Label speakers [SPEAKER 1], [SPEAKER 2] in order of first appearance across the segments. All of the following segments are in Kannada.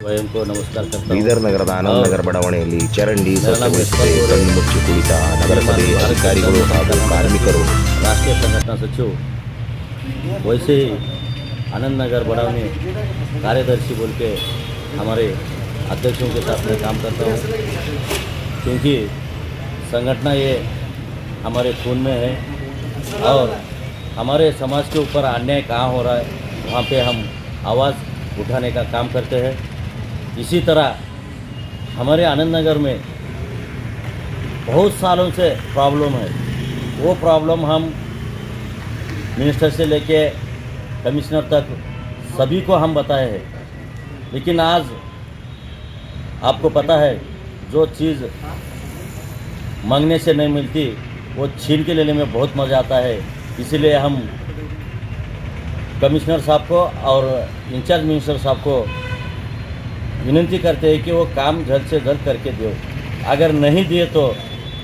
[SPEAKER 1] स्वयं को नमस्कार करता हूँ
[SPEAKER 2] ಬೀದರ್ ನಗರದ ಆನಂದ್ ನಗರ ಬಡಾವಣೆಯಲ್ಲಿ ಚರಂಡಿ
[SPEAKER 1] ನನ್ನ
[SPEAKER 2] ಸ್ವಚ್ಛಗೊಳಿಸದೆ
[SPEAKER 1] ಹೆಸರು
[SPEAKER 2] ಕಣ್ಣು ಮುಚ್ಚಿ ಕುಳಿತ ನಗರಸಭೆ ಅಧಿಕಾರಿಗಳು ಹಾಗೂ ಕಾರ್ಮಿಕರು
[SPEAKER 1] राष्ट्रीय संगठन सचिव वैसे ही आनंद नगर बड़ावनी कार्यदर्शी बोल के हमारे अध्यक्षों के साथ में काम करता हूँ क्योंकि संगठन ये हमारे खून में है और हमारे समाज के ऊपर अन्याय कहाँ हो रहा है वहाँ पे हम आवाज़ उठाने का काम करते हैं इसी तरह हमारे आनंद नगर में बहुत सालों से प्रॉब्लम है। वो प्रॉब्लम हम मिनिस्टर से लेके कमिश्नर तक सभी को हम बताए हैं। लेकिन आज आपको पता है, जो चीज़ मांगने से नहीं मिलती, वो छीन के लेने में बहुत मज़ा आता है। इसीलिए हम कमिश्नर साहब को और इंचार्ज मिनिस्टर साहब को विनती करते हैं कि वो काम जल्द से जल्द करके दो। अगर नहीं दिए तो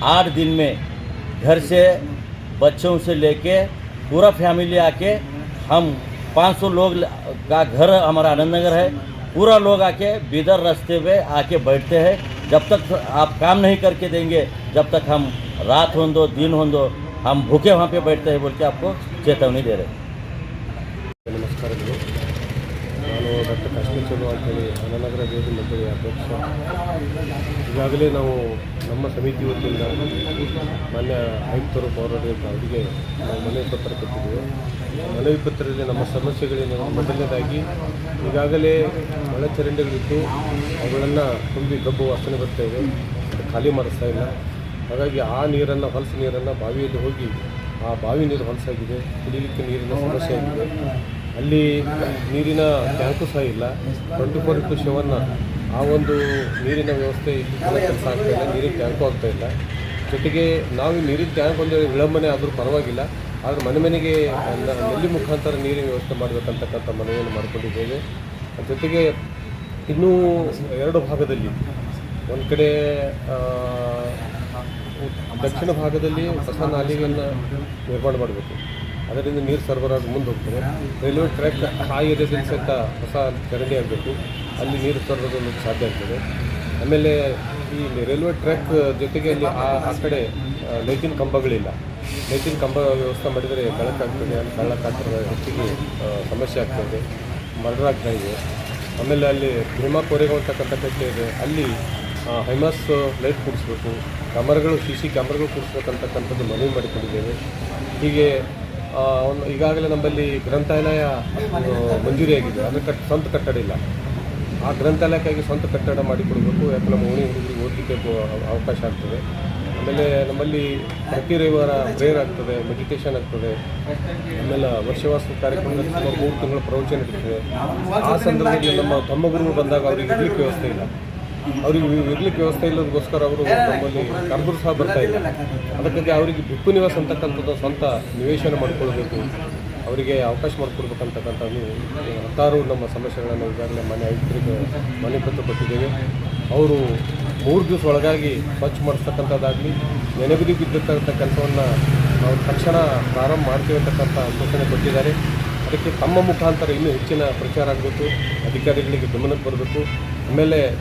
[SPEAKER 1] आठ दिन में घर से बच्चों से लेके पूरा फैमिली आके हम 500 लोग का घर हमारा आनंद नगर है। पूरा लोग आके बिदर रास्ते पे आके बैठते हैं। जब तक आप काम नहीं करके देंगे, जब तक हम रात हो दो, दिन हो दो, हम भूखे वहाँ पे बैठते हैं बोल के आपको चेतावनी दे रहे हैं।
[SPEAKER 3] ಕಾಶ್ಮೀರ್ ಚಲೋ ಅಂತೇಳಿ ಅನನಗರ ಬೇದಿ ಮಂಡಳಿ ಅಧ್ಯಕ್ಷ. ಈಗಾಗಲೇ ನಾವು ನಮ್ಮ ಸಮಿತಿ ವತಿಯಿಂದ ಮಾನ್ಯ ಆಯುಕ್ತರು, ಪೌರಾಡಳಿತ ಅವರಿಗೆ ನಾವು ಮನವಿ ಪತ್ರ ಕೊಟ್ಟಿದ್ದೇವೆ. ಮನವಿ ಪತ್ರದಲ್ಲಿ ನಮ್ಮ ಸಮಸ್ಯೆಗಳೇನು ಮೊದಲನೇದಾಗಿ ಈಗಾಗಲೇ ಮಳೆ ಚರಂಡಿಗಳಿದ್ದು ಅವುಗಳನ್ನು ತುಂಬಿ ಗಬ್ಬು ವಾಸನೆ ಬರ್ತಾ ಇದೆ. ಖಾಲಿ ಮಾಡಿಸ್ತಾ ಇಲ್ಲ. ಹಾಗಾಗಿ ಆ ನೀರನ್ನು, ಹೊಲಸು ನೀರನ್ನು ಬಾವಿಯಲ್ಲಿ ಹೋಗಿ ಆ ಬಾವಿ ನೀರು ಹೊಲಸಾಗಿದೆ. ಕುಡಿಲಿಕ್ಕೆ ನೀರಿನ ಸಮಸ್ಯೆ ಆಗಿದೆ. ಅಲ್ಲಿ ನೀರಿನ ಟ್ಯಾಂಕು ಸಹ ಇಲ್ಲ. ಟ್ವೆಂಟಿ ಫೋರ್ ಇಂಟು ಸೆವೆನ್ ಆ ಒಂದು ನೀರಿನ ವ್ಯವಸ್ಥೆ ಇಲ್ಲಿ ಕೆಲಸ ಆಗ್ತಾ ಇಲ್ಲ. ನೀರಿನ ಟ್ಯಾಂಕು ಆಗ್ತಾ ಇಲ್ಲ. ಜೊತೆಗೆ ನಾವು ನೀರಿನ ಟ್ಯಾಂಕ್ ಒಂದು ವಿಳಂಬನೆ ಆದರೂ ಪರವಾಗಿಲ್ಲ. ಆದರೆ ಮನೆ ಮನೆಗೆ ನಲ್ಲಿ ಮುಖಾಂತರ ನೀರಿನ ವ್ಯವಸ್ಥೆ ಮಾಡಬೇಕಂತಕ್ಕಂಥ ಮನವಿಯನ್ನು ಮಾಡಿಕೊಂಡಿದ್ದೇವೆ. ಜೊತೆಗೆ ಇನ್ನೂ ಎರಡು ಭಾಗದಲ್ಲಿ ಒಂದು ಕಡೆ ದಕ್ಷಿಣ ಭಾಗದಲ್ಲಿ ಹೊಸ ನಾಲಿಗೆಯನ್ನು ನಿರ್ಮಾಣ ಮಾಡಬೇಕು. ಅದರಿಂದ ನೀರು ಸರಬರಾಜು ಮುಂದೆ ಹೋಗ್ತದೆ ರೈಲ್ವೆ ಟ್ರ್ಯಾಕ್ ಆ ಏರಿಯಾದಲ್ಲಿ ಸಹಿತ ಹೊಸ ಚರಂಡಿ ಆಗಬೇಕು. ಅಲ್ಲಿ ನೀರು ಸರಬರಾಜು ಸಾಧ್ಯ ಆಗ್ತದೆ. ಆಮೇಲೆ ಈ ರೈಲ್ವೆ ಟ್ರ್ಯಾಕ್ ಜೊತೆಗೆ ಅಲ್ಲಿ ಆ ಆ ಕಡೆ ಲೈಟಿನ ಕಂಬಗಳಿಲ್ಲ. ಲೈಟಿನ ಕಂಬ ವ್ಯವಸ್ಥೆ ಮಾಡಿದರೆ ಬೆಳಕಾಗ್ತದೆ ಅಲ್ಲಿ ಬೆಳಕಾಗ್ತದೆ ಹೆಚ್ಚಿಗೆ ಸಮಸ್ಯೆ ಆಗ್ತದೆ. ಮರ್ಡರ್ ಇದೆ. ಆಮೇಲೆ ಅಲ್ಲಿ ಭೀಮಾ ಕೋರೆಗಳು ಅಂತಕ್ಕಂಥ ಕಟ್ಟೆ ಇದೆ. ಅಲ್ಲಿ ಹೈಮಾಸ್ ಲೈಟ್ ಕೂಡಿಸ್ಬೇಕು ಕ್ಯಾಮರಾಗಳು ಸಿ ಸಿ ಕ್ಯಾಮ್ರಾಗಳು ಕೂಡಿಸ್ಬೇಕಂತಕ್ಕಂಥದ್ದು ಮನವಿ ಮಾಡಿಕೊಂಡಿದ್ದೇವೆ. ಹೀಗೆ ಒಂದು, ಈಗಾಗಲೇ ನಮ್ಮಲ್ಲಿ ಗ್ರಂಥಾಲಯ ಮಂಜೂರಿಯಾಗಿದೆ. ಅಂದರೆ ಕಟ್, ಸ್ವಂತ ಕಟ್ಟಡ ಇಲ್ಲ. ಆ ಗ್ರಂಥಾಲಯಕ್ಕಾಗಿ ಸ್ವಂತ ಕಟ್ಟಡ ಮಾಡಿಕೊಡ್ಬೇಕು. ಯಾಕೆ ನಮ್ಮ ಓಣಿ ಹುಡುಗರಿಗೆ ಓದಲಿಕ್ಕೆ ಅವಕಾಶ ಆಗ್ತದೆ. ಆಮೇಲೆ ನಮ್ಮಲ್ಲಿ ಪ್ರತಿ ರವಿವಾರ ಪ್ರೇಯರ್ ಆಗ್ತದೆ ಮೆಡಿಟೇಷನ್ ಆಗ್ತದೆ. ಆಮೇಲೆ ವರ್ಷವಾಸ ಕಾರ್ಯಕ್ರಮದಲ್ಲಿ ಸುಮಾರು ಮೂರು ತಿಂಗಳ ಪ್ರವಚನ ಇರ್ತದೆ. ಆ ಸಂದರ್ಭದಲ್ಲಿ ನಮ್ಮ ತಮ್ಮ ಗುರುಗಳು ಬಂದಾಗ ಅವರಿಗೆ ಇರಲಿಕ್ಕೆ ವ್ಯವಸ್ಥೆ ಇಲ್ಲ. ಅವರಿಗೆ ಇರ್ಲಿಕ್ಕೆ ವ್ಯವಸ್ಥೆ ಇಲ್ಲದಕ್ಕೋಸ್ಕರ ಅವರು ನಮ್ಮಲ್ಲಿ ಕರೆದ್ರು ಸಹ ಬರ್ತಾ ಇಲ್ಲ. ಅದಕ್ಕಾಗಿ ಅವರಿಗೆ ಬಿಪ್ಪು ನಿವಾಸ ಅಂತಕ್ಕಂಥದ್ದು ಸ್ವಂತ ನಿವೇಶನ ಮಾಡಿಕೊಳ್ಬೇಕು. ಅವರಿಗೆ ಅವಕಾಶ ಮಾಡಿಕೊಡ್ಬೇಕಂತಕ್ಕಂಥದ್ದು ಹತ್ತಾರು ನಮ್ಮ ಸಮಸ್ಯೆಗಳನ್ನು ಈಗಾಗಲೇ ಮನೆ ಆಯುಕ್ತರಿಗೆ ಮನೆ ಪತ್ರ ಕೊಟ್ಟಿದ್ದೇವೆ ಅವರು ಮೂರು ದಿವಸ ಒಳಗಾಗಿ ಸ್ವಚ್ಛ ಮಾಡಿಸ್ತಕ್ಕಂಥದ್ದಾಗಲಿ ನೆನೆಗುದಿ ಬಿದ್ದಿರ್ತಕ್ಕಂಥ ಕೆಲಸವನ್ನು ನಾವು ತಕ್ಷಣ ಪ್ರಾರಂಭ ಮಾಡ್ತೀವಿ ಅಂತಕ್ಕಂಥ ಸೂಚನೆ ಕೊಟ್ಟಿದ್ದಾರೆ. ಅದಕ್ಕೆ ತಮ್ಮ ಮುಖಾಂತರ ಇನ್ನೂ ಹೆಚ್ಚಿನ ಪ್ರಚಾರ ಆಗಬೇಕು, ಅಧಿಕಾರಿಗಳಿಗೆ ಗಮನಕ್ಕೆ ಬರಬೇಕು. ಆಮೇಲೆ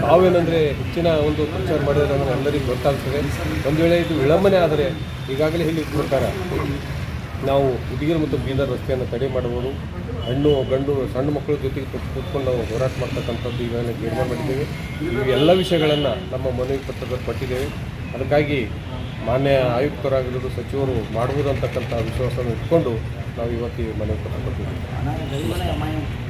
[SPEAKER 3] ನಾವೇನೆಂದರೆ ಹೆಚ್ಚಿನ ಒಂದು ಪ್ರಚಾರ ಮಾಡಿದರೆ ನಮಗೆ ಎಲ್ಲರಿಗೂ ಗೊತ್ತಾಗ್ತದೆ. ಒಂದು ವೇಳೆ ಇದು ವಿಳಂಬನೆ ಆದರೆ ಈಗಾಗಲೇ ಹೇಳಿದ ಪ್ರಕಾರ ನಾವು ಹುಡುಗಿರು ಮತ್ತು ಬೀದರ್ ರಸ್ತೆಯನ್ನು ತಡೆ ಮಾಡಬಹುದು. ಹಣ್ಣು, ಗಂಡು, ಸಣ್ಣ ಮಕ್ಕಳ ಜೊತೆಗೆ ಕೂತ್- ಕೂತ್ಕೊಂಡು ನಾವು ಹೋರಾಟ ಮಾಡ್ತಕ್ಕಂಥದ್ದು ಈಗಾಗಲೇ ತೀರ್ಮಾನ ಮಾಡಿದ್ದೇವೆ. ಈ ಎಲ್ಲ ವಿಷಯಗಳನ್ನು ನಮ್ಮ ಮನವಿ ಪತ್ರದಲ್ಲಿ ಕೊಟ್ಟಿದ್ದೇವೆ. ಅದಕ್ಕಾಗಿ ಮಾನ್ಯ ಆಯುಕ್ತರಾಗಿರೋದು ಸಚಿವರು ಮಾಡ್ಬೋದು ಅಂತಕ್ಕಂಥ ವಿಶ್ವಾಸವನ್ನು ಇಟ್ಕೊಂಡು ನಾವು ಇವತ್ತು ಮನವಿ ಪತ್ರ